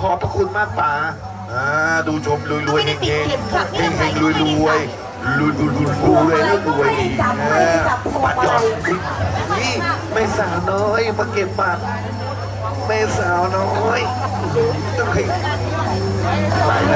ขอบพระคุณมากป๋าอ่าดูชมรวยรวยๆเฮงเฮงเฮงเฮงรวยรวยรวยรวยรวยรวยแล้วรวยอีกนะปัดยอดนี่ไม่สาวน้อยมาเก็บบัตรไม่สาวน้อยต้องให้หลายร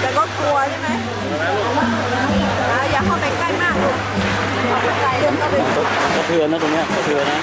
แต่ก็กลัวใช่ไหมอะอย่าเข้าไปใกล้มากลูกเข้าไปใกล้เดี๋ยวก็ไปกระเทือนนะตรงเนี้ยกระเทือนนะ